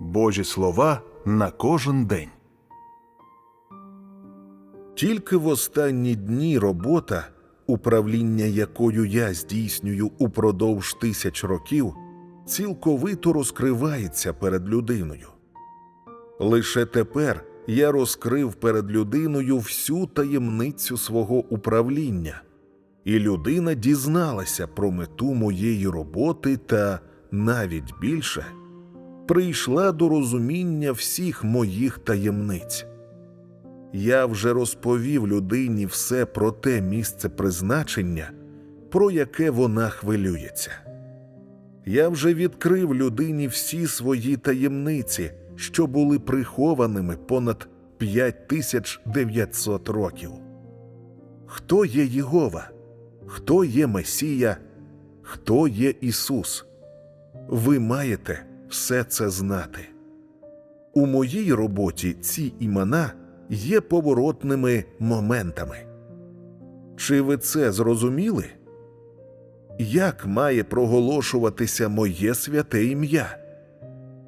Божі слова на кожен день. Тільки в останні дні робота, управління якою я здійснюю упродовж тисяч років, цілковито розкривається перед людиною. Лише тепер я розкрив перед людиною всю таємницю свого управління, і людина дізналася про мету моєї роботи та навіть більше прийшла до розуміння всіх моїх таємниць. Я вже розповів людині все про те місце призначення, про яке вона хвилюється. Я вже відкрив людині всі свої таємниці, що були прихованими понад 5900 років. Хто є Єгова? Хто є Месія? Хто є Ісус? Ви маєте все це знати. У моїй роботі ці імена є поворотними моментами. Чи ви це зрозуміли? Як має проголошуватися моє святе ім'я?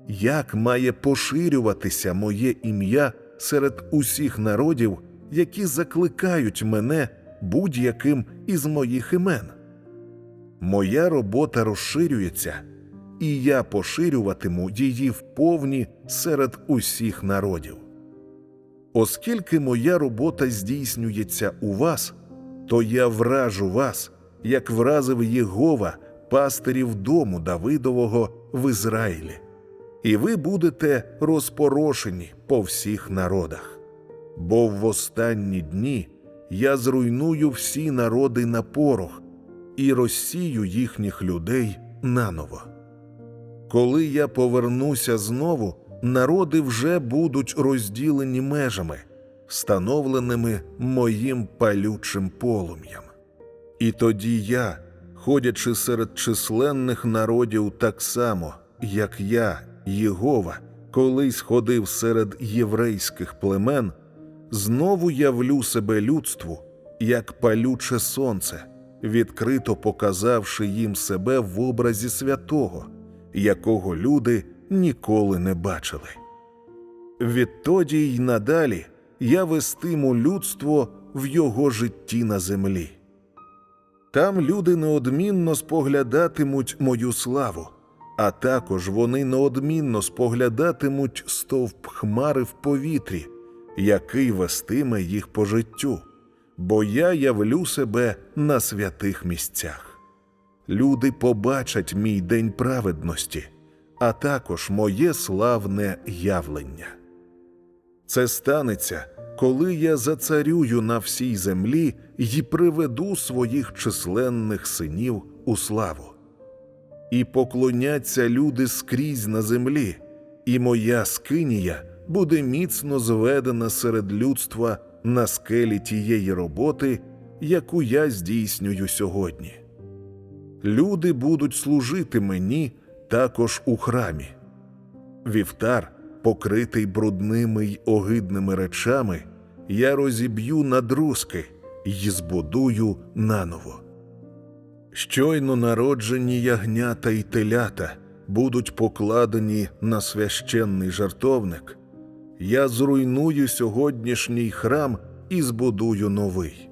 Як має поширюватися моє ім'я серед усіх народів, які закликають мене будь-яким із моїх імен? Моя робота розширюється, і я поширюватиму її вповні серед усіх народів. Оскільки моя робота здійснюється у вас, то я вражу вас, як вразив Єгова пастирів дому Давидового в Ізраїлі, і ви будете розпорошені по всіх народах. Бо в останні дні я зруйную всі народи на порох і розсію їхніх людей наново. Коли я повернуся знову, народи вже будуть розділені межами, встановленими моїм палючим полум'ям. І тоді я, ходячи серед численних народів так само, як я, Єгова, колись ходив серед єврейських племен, знову явлю себе людству, як палюче сонце, відкрито показавши їм себе в образі святого, якого люди ніколи не бачили. Відтоді й надалі я вестиму людство в його житті на землі. Там люди неодмінно споглядатимуть мою славу, а також вони неодмінно споглядатимуть стовп хмари в повітрі, який вестиме їх по життю, бо я явлю себе на святих місцях. Люди побачать мій день праведності, а також моє славне явлення. Це станеться, коли я зацарюю на всій землі й приведу своїх численних синів у славу. І поклоняться люди скрізь на землі, і моя скинія буде міцно зведена серед людства на скелі тієї роботи, яку я здійснюю сьогодні. Люди будуть служити мені також у храмі. Вівтар, покритий брудними й огидними речами, я розіб'ю на друзки й збудую наново. Щойно народжені ягнята й телята будуть покладені на священний жартовник, я зруйную сьогоднішній храм і збудую новий.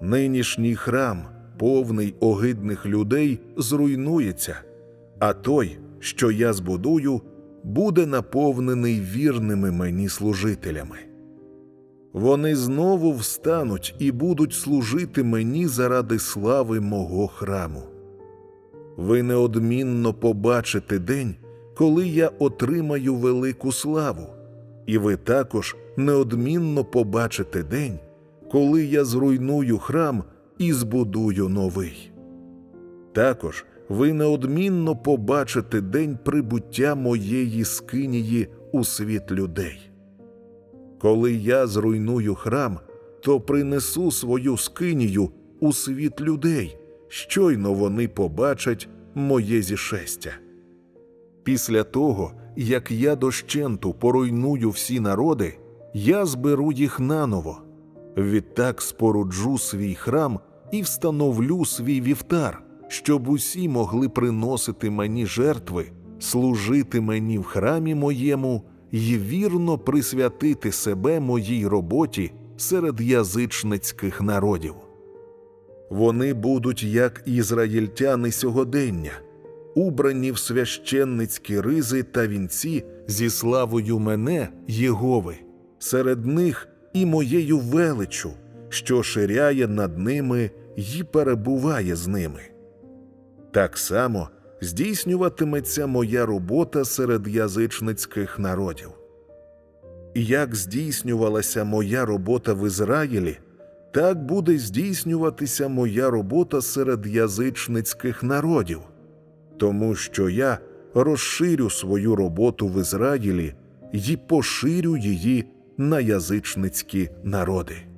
Нинішній храм, повний огидних людей, зруйнується, а той, що я збудую, буде наповнений вірними мені служителями. Вони знову встануть і будуть служити мені заради слави мого храму. Ви неодмінно побачите день, коли я отримаю велику славу, і ви також неодмінно побачите день, коли я зруйную храм і збудую новий. Також ви неодмінно побачите день прибуття моєї скинії у світ людей. Коли я зруйную храм, то принесу свою скинію у світ людей, щойно вони побачать моє зішестя. Після того, як я дощенту поруйную всі народи, я зберу їх наново, відтак споруджу свій храм і встановлю свій вівтар, щоб усі могли приносити мені жертви служити мені в храмі моєму і вірно присвятити себе моїй роботі серед язичницьких народів. Вони будуть як ізраїльтяни сьогодення, убрані в священницькі ризи та вінці зі славою мене, Єгови, серед них і моєю величу, що ширяє над ними й перебуває з ними. Так само здійснюватиметься моя робота серед язичницьких народів. Як здійснювалася моя робота в Ізраїлі, так буде здійснюватися моя робота серед язичницьких народів, тому що я розширю свою роботу в Ізраїлі і поширю її на язичницькі народи.